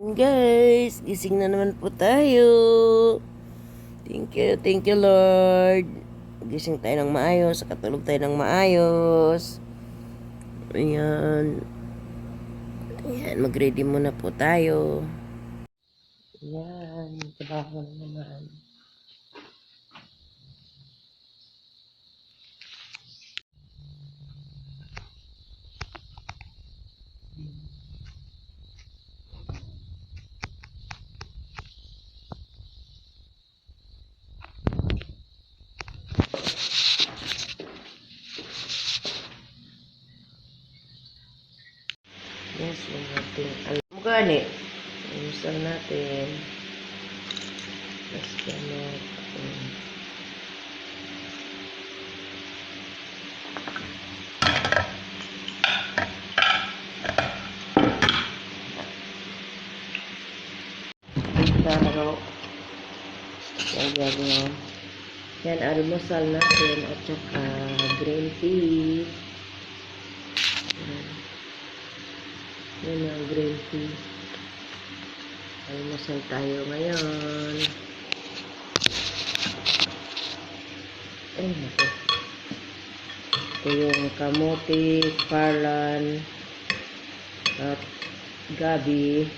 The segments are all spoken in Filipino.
Guys, gising na naman po tayo. Thank you, thank you Lord. Gising tayo ng maayos, katulog tayo ng maayos. Ayan. Ayan, mag-ready muna po tayo. Ayan, trabaho na naman. Yes, yung ating alam gani. Imusal natin. Mas ganot. Taro. Yan, yan, yan. almusal natin at saka green tea. Yan. Yan ang green tea. Almusal tayo ngayon. Ay, naku. Ito yung kamote, parlan, at gabi.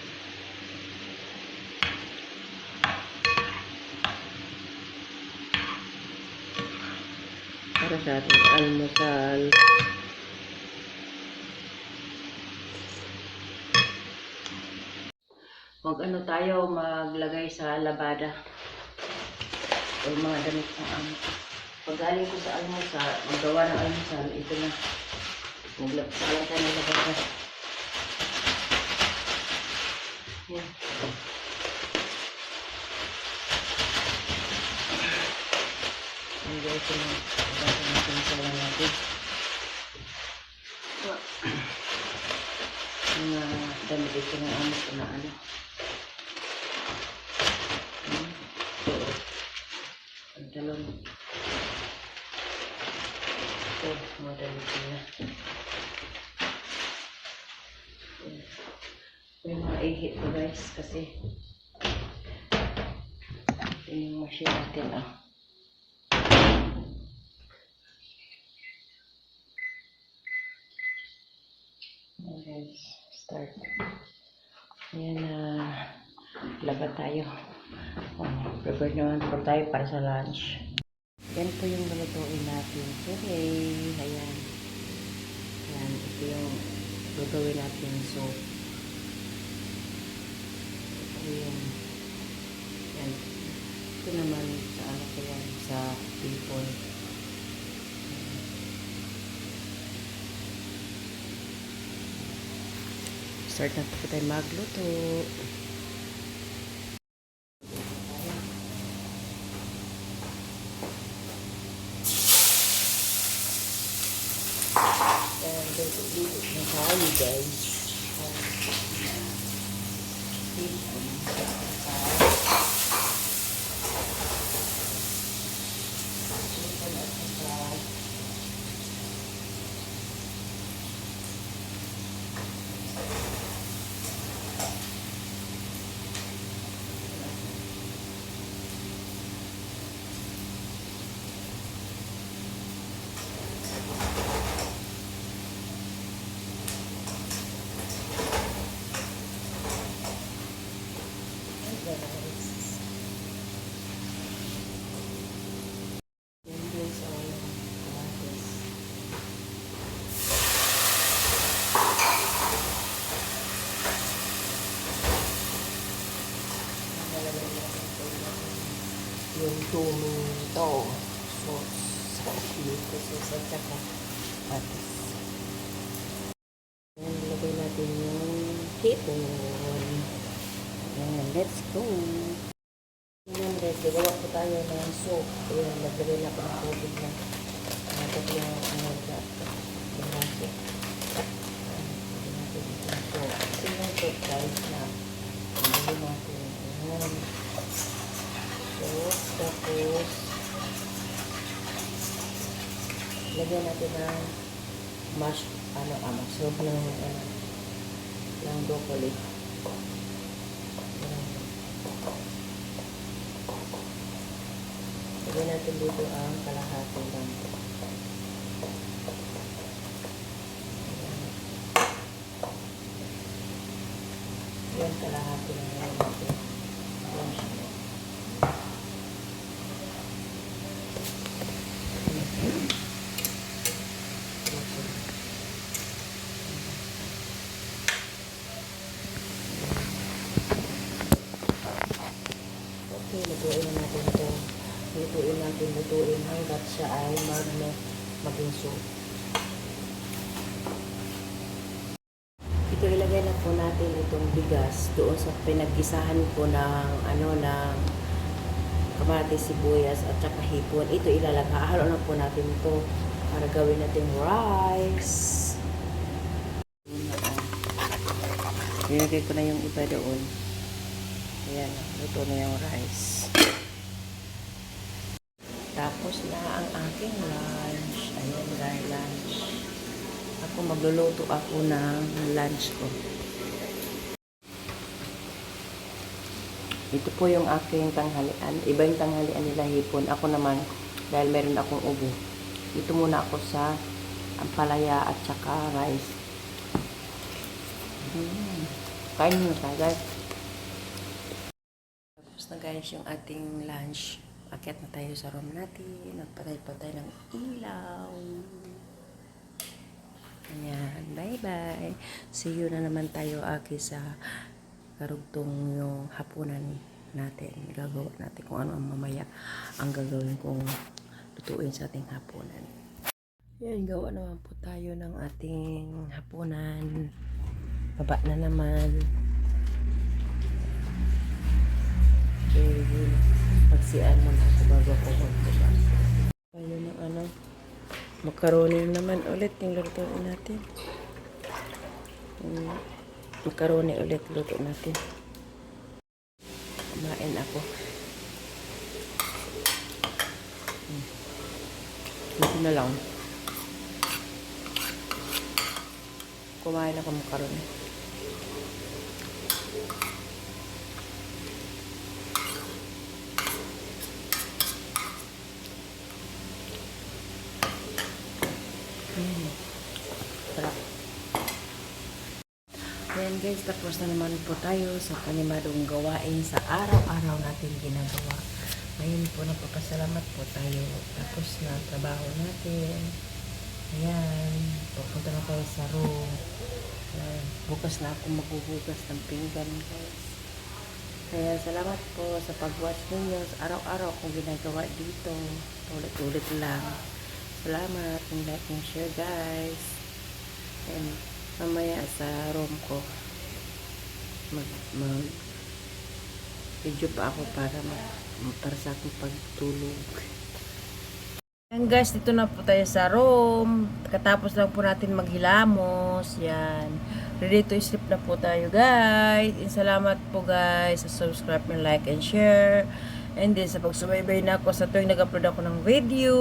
Para sa ating almusal. Mag ano tayo, maglagay sa labada. O mga damit ng amo. Pag galing ko sa almusal, magawa ng almusal, ito na. Maglagay lang tayo ng labada. Yan. Ang guys, yung labada natin sa lang natin. Mga damit ito ng amo na ano. Ko na. May mga ihit ko guys kasi ito yung machine natin ah. Guys, start. Ayan na, laban tayo. Oh, prepare naman po tayo para sa lunch. Yan po yung lulutuin natin today. Ayan. Ayan, ito yung gagawin natin soup. Ito yung. Ito naman sa ano ko yan, sa people. Start na po tayo magluto. And there's a little na tayo guys. Yan guys, oh, yung kamatis. Natin yung tomato sauce sa tomato sauce at saka patis. Nilagay natin yung hipon. Ayan, let's go! Ayan guys, gagawa po tayo ng soup. Ayan, naglagay na po ng tubig na. Natok yung ano Tapos, lagyan natin ng mash, ano, ah, mushroom pa ng, ano, ng broccoli. Ayan. Lagyan natin dito ang kalahati ng Ayan, kalahati ng maging soup. Ito ilagay na po natin itong bigas doon sa pinaggisahan ko ng ano ng kamatis, sibuyas at saka hipon. Ito ilalagay. Hahalo na po natin ito para gawin natin rice. Ilagay ko na yung iba doon. Ayan, luto na yung rice. Tapos na ang aking lunch. Ayan guys, lunch. Ako magluluto ako ng lunch ko. Ito po yung aking tanghalian. Iba yung tanghalian nila hipon. Ako naman, dahil meron akong ubo. Dito muna ako sa ampalaya at saka rice. Mm. Kain nyo guys. Tapos na guys yung ating lunch. Akyat na tayo sa room natin. Nagpatay-patay ng ilaw. Ayan. Bye-bye. See you na naman tayo aki sa karugtong yung hapunan natin. Gagawa natin kung ano ang mamaya ang gagawin kong lutuin sa ating hapunan. Yan, gawa naman po tayo ng ating hapunan. Baba na naman. Magsian muna ako bago ako magbuka. Ayun ang ano. Macaroni naman ulit yung lutuin natin. Mm, Macaroni ulit luto natin. Kumain ako. Mm. Ito na lang. Kumain ako macaroni. Mm. Ayan guys, tapos na naman po tayo sa kanimadong gawain sa araw-araw natin ginagawa. Ngayon po nagpapasalamat po tayo. Tapos na trabaho natin. Ayan, pupunta na tayo sa room. Ayan, bukas na ako maghuhugas ng pinggan guys. Kaya salamat po sa pag-watch ninyo sa araw-araw kong ginagawa dito. Ulit-ulit lang. Salamat and like and share guys. And mamaya sa room ko mag, mag video pa ako para mag, para sa akong pagtulog. Yan guys, dito na po tayo sa room. Katapos lang po natin maghilamos. Yan. Ready to sleep na po tayo guys. And salamat po guys sa subscribe and like and share. And then sa pagsubaybay na ako sa tuwing nag-upload ako ng video.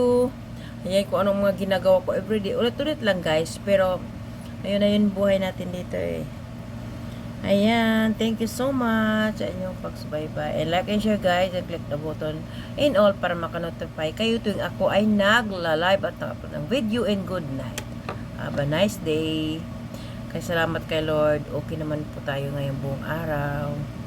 Ayan kung anong mga ginagawa ko everyday. Ulit-ulit lang guys. Pero ayun na yun buhay natin dito eh. Ayan, thank you so much sa inyong pagsubaybay. And like and share guys, and click the button in all para makanotify kayo tuwing ako ay nagla-live at nag-upload ng video and good night. Have a nice day. Kaya salamat kay Lord. Okay naman po tayo ngayong buong araw.